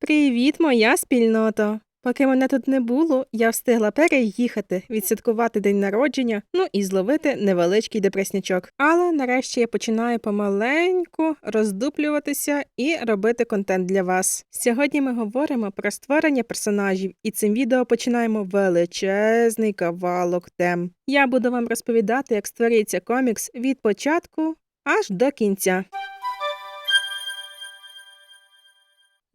Привіт, моя спільнота! Поки мене тут не було, я встигла переїхати, відсвяткувати день народження, ну і зловити невеличкий депреснячок. Але нарешті я починаю помаленьку роздуплюватися і робити контент для вас. Сьогодні ми говоримо про створення персонажів, і цим відео починаємо величезний кавалок тем. Я буду вам розповідати, як створюється комікс від початку аж до кінця.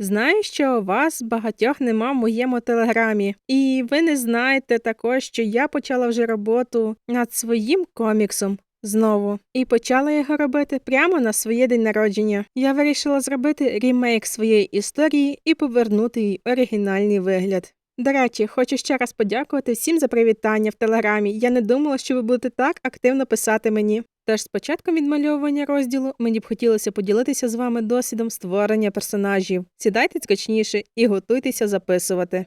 Знаю, що вас багатьох нема в моєму телеграмі, і ви не знаєте також, що я почала вже роботу над своїм коміксом. Знову і почала його робити прямо на своє день народження. Я вирішила зробити рімейк своєї історії і повернути їй оригінальний вигляд. До речі, хочу ще раз подякувати всім за привітання в телеграмі. Я не думала, що ви будете так активно писати мені. Тож з початком відмальовування розділу мені б хотілося поділитися з вами досвідом створення персонажів. Сідайте скачніше і готуйтеся записувати.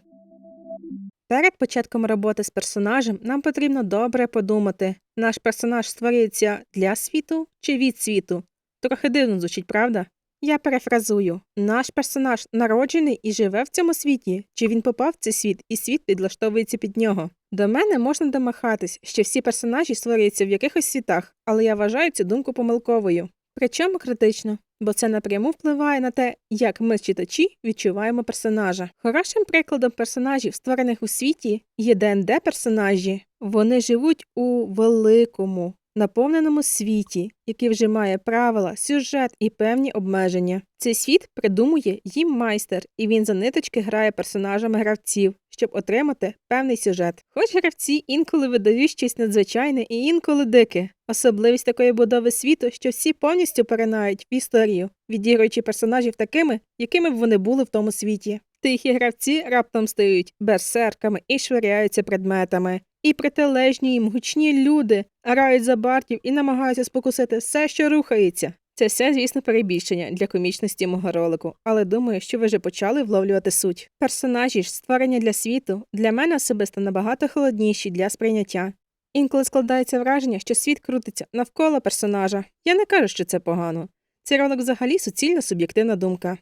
Перед початком роботи з персонажем нам потрібно добре подумати, наш персонаж створюється для світу чи від світу. Трохи дивно звучить, правда? Я перефразую: наш персонаж народжений і живе в цьому світі, чи він попав в цей світ, і світ підлаштовується під нього. До мене можна домахатись, що всі персонажі створюються в якихось світах, але я вважаю цю думку помилковою. Причому критично, бо це напряму впливає на те, як ми, читачі, відчуваємо персонажа. Хорошим прикладом персонажів, створених у світі, є ДНД персонажі. Вони живуть у великому, наповненому світі, який вже має правила, сюжет і певні обмеження. Цей світ придумує їм майстер, і він за ниточки грає персонажами гравців, щоб отримати певний сюжет. Хоч гравці інколи видають щось надзвичайне і інколи дике. Особливість такої будови світу, що всі повністю перенають в історію, відігруючи персонажів такими, якими б вони були в тому світі. Тихі гравці раптом стають берсерками і швиряються предметами. І протилежні їм гучні люди грають за бартів і намагаються спокусити все, що рухається. Це все, звісно, перебільшення для комічності мого ролику, але думаю, що ви вже почали вловлювати суть. Персонажі ж, створення для світу, для мене особисто набагато холодніші для сприйняття. Інколи складається враження, що світ крутиться навколо персонажа. Я не кажу, що це погано. Цей ролик взагалі суцільно суб'єктивна думка.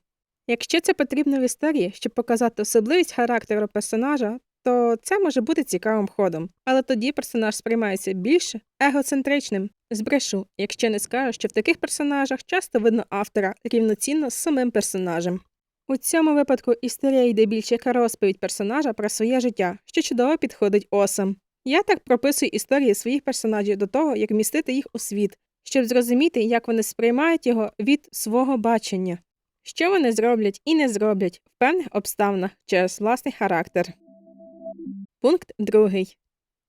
Якщо це потрібно в історії, щоб показати особливість характеру персонажа, то це може бути цікавим ходом, але тоді персонаж сприймається більше егоцентричним. Збрешу, якщо не скажу, що в таких персонажах часто видно автора рівноцінно з самим персонажем. У цьому випадку історія йде більше як розповідь персонажа про своє життя, що чудово підходить осам. Я так прописую історії своїх персонажів до того, як вмістити їх у світ, щоб зрозуміти, як вони сприймають його від свого бачення, що вони зроблять і не зроблять в певних обставинах через власний характер. Пункт другий.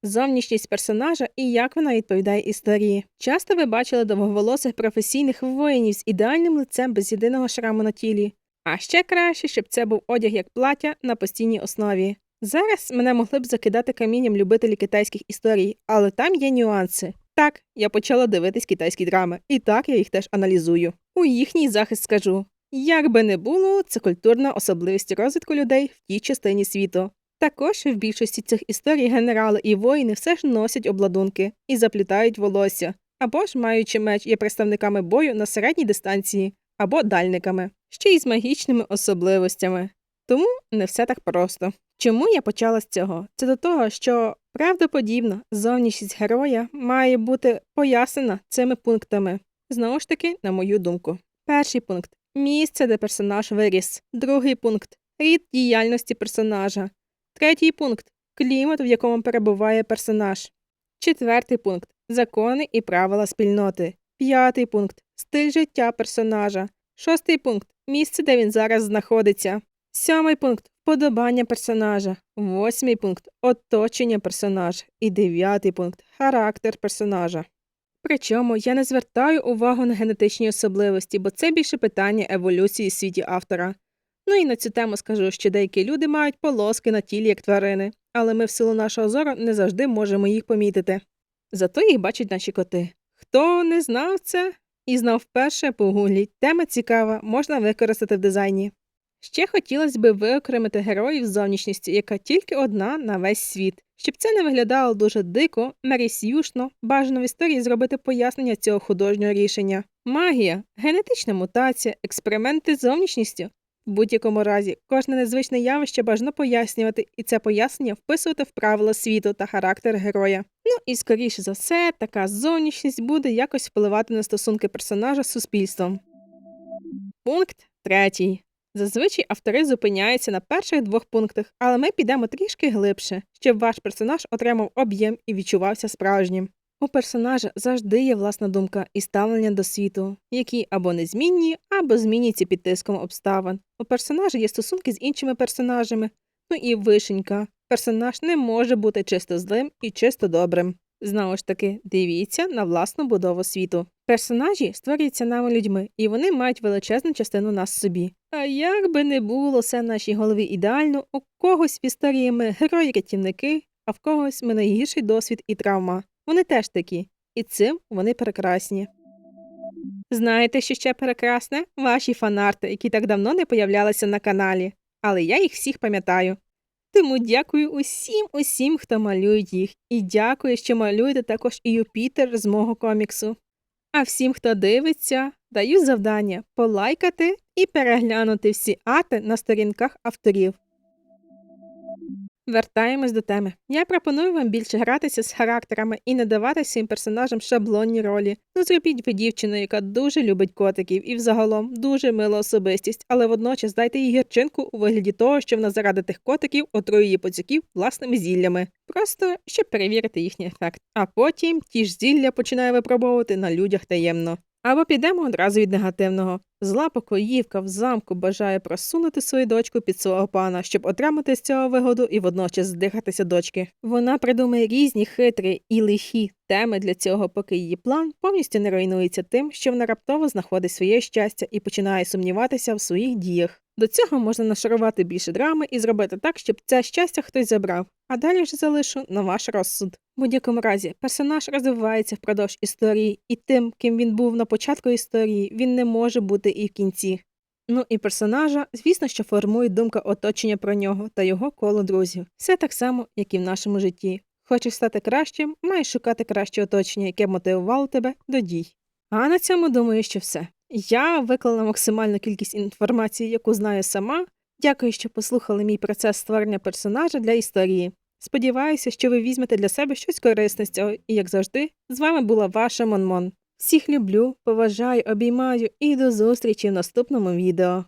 Зовнішність персонажа і як вона відповідає історії. Часто ви бачили довговолосих професійних воїнів з ідеальним лицем без єдиного шраму на тілі. А ще краще, щоб це був одяг як плаття на постійній основі. Зараз мене могли б закидати камінням любителі китайських історій, але там є нюанси. Так, я почала дивитись китайські драми, і так я їх теж аналізую. У їхній захист скажу. Як би не було, це культурна особливість розвитку людей в тій частині світу. Також в більшості цих історій генерали і воїни все ж носять обладунки і заплітають волосся, або ж, маючи меч, є представниками бою на середній дистанції, або дальниками, ще й з магічними особливостями. Тому не все так просто. Чому я почала з цього? Це до того, що правдоподібно зовнішність героя має бути пояснена цими пунктами. Знову ж таки, на мою думку. Перший пункт місце, де персонаж виріс. Другий пункт рід діяльності персонажа. Третій пункт клімат, в якому перебуває персонаж. Четвертий пункт закони і правила спільноти. П'ятий пункт стиль життя персонажа. Шостий пункт місце, де він зараз знаходиться. Сьомий пункт вподобання персонажа. Восьмий пункт оточення персонажа. І дев'ятий пункт характер персонажа. Причому я не звертаю увагу на генетичні особливості, бо це більше питання еволюції в світі автора. Ну і на цю тему скажу, що деякі люди мають полоски на тілі як тварини, але ми в силу нашого зору не завжди можемо їх помітити. Зато їх бачать наші коти. Хто не знав це і знав вперше, погугліть. Тема цікава, можна використати в дизайні. Ще хотілося б виокремити героїв зовнішністю, яка тільки одна на весь світ. Щоб це не виглядало дуже дико, мерісюшно, бажано в історії зробити пояснення цього художнього рішення. Магія, генетична мутація, експерименти з зовнішністю. В будь-якому разі, кожне незвичне явище бажано пояснювати, і це пояснення вписувати в правила світу та характер героя. Ну і скоріше за все, така зовнішність буде якось впливати на стосунки персонажа з суспільством. Пункт третій. Зазвичай автори зупиняються на перших двох пунктах, але ми підемо трішки глибше, щоб ваш персонаж отримав об'єм і відчувався справжнім. У персонажа завжди є власна думка і ставлення до світу, які або незмінні, або змінюються під тиском обставин. У персонажа є стосунки з іншими персонажами, ну і вишенька. Персонаж не може бути чисто злим і чисто добрим. Знову ж таки, дивіться на власну будову світу. Персонажі створюються нами людьми, і вони мають величезну частину нас собі. А як би не було все в нашій голові ідеально, у когось в історії ми герої-рятівники, а в когось ми найгірший досвід і травма. Вони теж такі, і цим вони прекрасні. Знаєте, що ще прекрасне? Ваші фанарти, які так давно не появлялися на каналі, але я їх всіх пам'ятаю. Тому дякую усім, усім, хто малює їх, і дякую, що малюєте також і Юпітер з мого коміксу. А всім, хто дивиться, даю завдання полайкати і переглянути всі ати на сторінках авторів. Вертаємось до теми. Я пропоную вам більше гратися з характерами і не давати всім персонажам шаблонні ролі. Ну зробіть ви дівчину, яка дуже любить котиків і взагалом дуже мила особистість, але водночас дайте їй гірчинку у вигляді того, що вона заради тих котиків отрує її пацюків власними зіллями. Просто щоб перевірити їхній ефект. А потім ті ж зілля починає випробовувати на людях таємно. Або підемо одразу від негативного. Зла покоївка в замку бажає просунути свою дочку під свого пана, щоб отримати з цього вигоду і водночас здихатися дочки. Вона придумає різні хитрі і лихі теми для цього, поки її план повністю не руйнується тим, що вона раптово знаходить своє щастя і починає сумніватися в своїх діях. До цього можна нашарувати більше драми і зробити так, щоб це щастя хтось забрав, а далі вже залишу на ваш розсуд. В будь-якому разі, персонаж розвивається впродовж історії, і тим, ким він був на початку історії, він не може бути і в кінці. Ну і персонажа, звісно, що формує думка оточення про нього та його коло друзів. Все так само, як і в нашому житті. Хочеш стати кращим, маєш шукати краще оточення, яке мотивувало тебе до дій. А на цьому думаю, що все. Я виклала максимальну кількість інформації, яку знаю сама. Дякую, що послухали мій процес створення персонажа для історії. Сподіваюся, що ви візьмете для себе щось корисне з цього, і, як завжди, з вами була ваша Монмон. Всіх люблю, поважаю, обіймаю і до зустрічі в наступному відео.